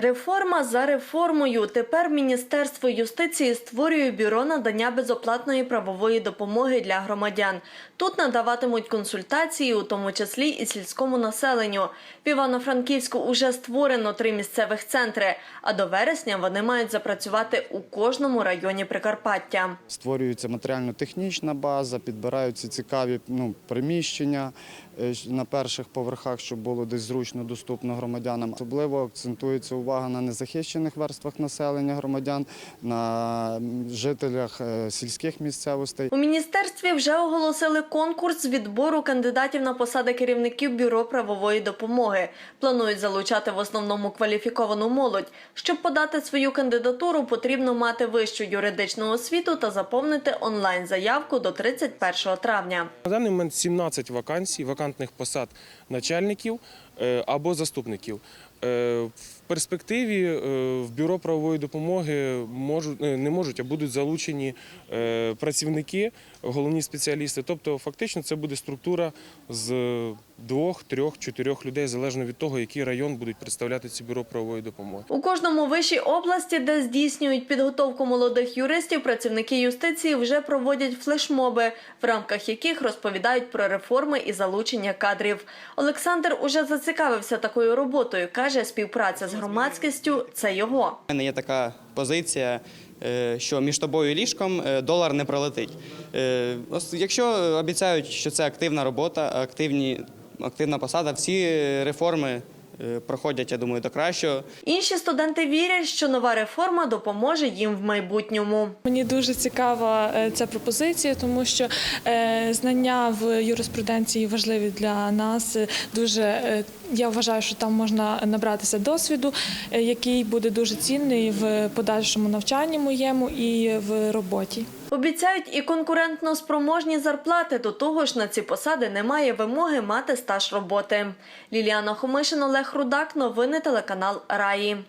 Реформа за реформою. Тепер Міністерство юстиції створює бюро надання безоплатної правової допомоги для громадян. Тут надаватимуть консультації, у тому числі і сільському населенню. В Івано-Франківську уже створено три місцевих центри, а до вересня вони мають запрацювати у кожному районі Прикарпаття. Створюється матеріально-технічна база, підбираються цікаві ну, приміщення на перших поверхах, щоб було десь зручно доступно громадянам. Особливо акцентується увага на незахищених верствах населення громадян, на жителях е, сільських місцевостей. У міністерстві вже оголосили конкурс з відбору кандидатів на посади керівників бюро правової допомоги. Планують залучати в основному кваліфіковану молодь. Щоб подати свою кандидатуру, потрібно мати вищу юридичну освіту та заповнити онлайн заявку до 31 травня. На даний момент 17 вакансій, вакантних посад начальників е, або заступників. Е, В перспективі е, в бюро правової допомоги можуть е, не можуть, а будуть залучені працівники, головні спеціалісти. Тобто, фактично, це буде структура з двох, трьох, чотирьох людей, залежно від того, який район будуть представляти ці бюро правової допомоги. У кожному вищій області, де здійснюють підготовку молодих юристів, працівники юстиції вже проводять флешмоби, в рамках яких розповідають про реформи і залучення кадрів. Олександр уже зацікавився такою роботою. каже, співпраця з громадськістю це його. У мене є така позиція, е, що між тобою і ліжком е, долар не пролетить. Е, Якщо обіцяють, що це активна робота, активні, активна посада, всі реформи проходять, я думаю, до кращого. Інші студенти вірять, що нова реформа допоможе їм в майбутньому. Мені дуже цікава е, ця пропозиція, тому що е, знання в юриспруденції важливі для нас. Е, Дуже е, я вважаю, що там можна набратися досвіду, е, який буде дуже цінний в подальшому навчанні моєму і в роботі. Обіцяють і конкурентно спроможні зарплати. До того ж, на ці посади немає вимоги мати стаж роботи. Ліліана Хомишин, Олег Рудак. Новини телеканал Раї.